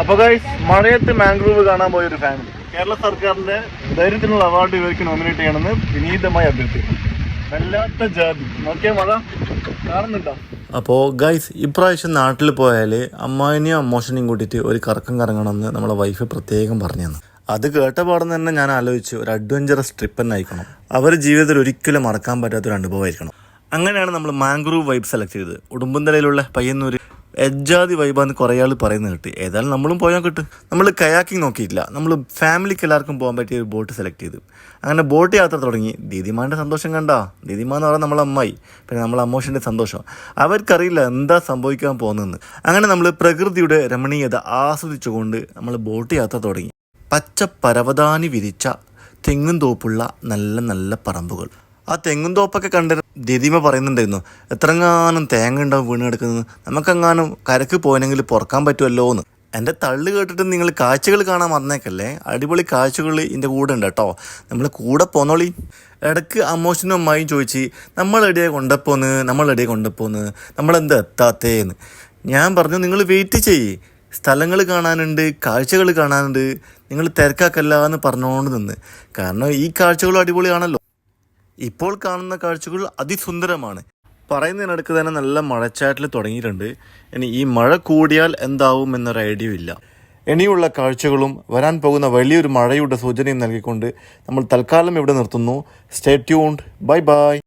അപ്പൊ ഗൈസ് മഴയത്ത് മാംഗ്രൂവ് കാണാൻ പോയ ഒരു ഫാമിലി കേരള സർക്കാരിന്റെ ധൈര്യത്തിനുള്ള അവാർഡ് ഇവർക്ക് നോമിനേറ്റ് ചെയ്യണമെന്ന് വിനീതമായി അഭ്യർത്ഥിക്കുന്നു. വല്ലാത്ത ജാതി. നോക്കിയാൽ മഴ കാണുന്നുണ്ടോ? അപ്പോൾ ഗൈസ് ഇപ്രാവശ്യം നാട്ടിൽ പോയാൽ അമ്മാവിനെയും അമ്മോഷനെയും കൂട്ടിയിട്ട് ഒരു കറക്കം കറങ്ങണമെന്ന് നമ്മളെ വൈഫ് പ്രത്യേകം പറഞ്ഞു അത് കേട്ട പാടുന്ന തന്നെ ഞാൻ ആലോചിച്ചു ഒരു അഡ്വഞ്ചറസ് ട്രിപ്പ് തന്നെ അയക്കണം അവർ ജീവിതത്തിൽ ഒരിക്കലും മറക്കാൻ പറ്റാത്ത ഒരു അനുഭവമായിരിക്കണം. അങ്ങനെയാണ് നമ്മൾ മാംഗ്രൂവ് വൈബ് സെലക്ട് ചെയ്തത്. ഉടുമ്പന്തലയിലുള്ള പയ്യന്നൂർ എജ്ജാതി വൈബാന്ന് കുറേ ആൾ പറയുന്നത് കിട്ടി. ഏതായാലും നമ്മളും പോയാൽ കിട്ടും. നമ്മൾ കയാക്കിങ് നോക്കിയിട്ടില്ല. നമ്മൾ ഫാമിലിക്ക് എല്ലാവർക്കും പോകാൻ പറ്റിയ ഒരു ബോട്ട് സെലക്ട് ചെയ്തു. അങ്ങനെ ബോട്ട് യാത്ര തുടങ്ങി. ദീദിമാന്റെ സന്തോഷം കണ്ട. ദീദിമാന്ന് പറഞ്ഞാൽ നമ്മളെ അമ്മായി. പിന്നെ നമ്മളെ അമ്മോഷന്റെ സന്തോഷം. അവർക്കറിയില്ല എന്താ സംഭവിക്കാൻ പോകുന്നതെന്ന്. അങ്ങനെ നമ്മൾ പ്രകൃതിയുടെ രമണീയത ആസ്വദിച്ചുകൊണ്ട് നമ്മൾ ബോട്ട് യാത്ര തുടങ്ങി. പച്ച പരവതാനി വിരിച്ച തെങ്ങും തോപ്പുള്ള നല്ല നല്ല പറമ്പുകൾ. ആ തെങ്ങും തോപ്പൊക്കെ കണ്ട് ദീദിമ പറയുന്നുണ്ടായിരുന്നു എത്രങ്ങാനും തേങ്ങ ഉണ്ടാവും വീണ് കിടക്കുന്നത് നമുക്കെങ്ങാനും കരക്ക് പോയെങ്കിൽ പുറക്കാൻ പറ്റുമല്ലോ എന്ന് എന്റെ തള്ളു കേട്ടിട്ട് നിങ്ങൾ കാഴ്ചകൾ കാണാൻ വന്നേക്കല്ലേ? അടിപൊളി കാഴ്ചകൾ ഇതിന്റെ കൂടെ ഉണ്ട് കേട്ടോ. നമ്മൾ കൂടെ പോന്നോളി. ഇടയ്ക്ക് അമ്മോഷനും അമ്മായും ചോദിച്ച് നമ്മളെടിയെ കൊണ്ടപ്പോന്ന് നമ്മളെടിയെ കൊണ്ടപ്പോന്ന് നമ്മളെന്താ എത്താത്തേന്ന്? ഞാൻ പറഞ്ഞു നിങ്ങൾ വെയിറ്റ് ചെയ്യ്. സ്ഥലങ്ങൾ കാണാനുണ്ട് കാഴ്ചകൾ കാണാനുണ്ട്. നിങ്ങൾ തിരക്കാക്കല്ല എന്ന് പറഞ്ഞുകൊണ്ട് നിന്ന്. കാരണം ഈ കാഴ്ചകളും അടിപൊളിയാണല്ലോ. ഇപ്പോൾ കാണുന്ന കാഴ്ചകൾ അതിസുന്ദരമാണ്. പറയുന്നതിനടുക്ക് തന്നെ നല്ല മഴച്ചാറ്റിൽ തുടങ്ങിയിട്ടുണ്ട്. ഇനി ഈ മഴ കൂടിയാൽ എന്താവും എന്നൊരു ഐഡിയ ഇല്ല. ഇനിയുള്ള കാഴ്ചകളും വരാൻ പോകുന്ന വലിയൊരു മഴയുടെ സൂചനയും നൽകിക്കൊണ്ട് നമ്മൾ തൽക്കാലം ഇവിടെ നിർത്തുന്നു. Stay tuned bye bye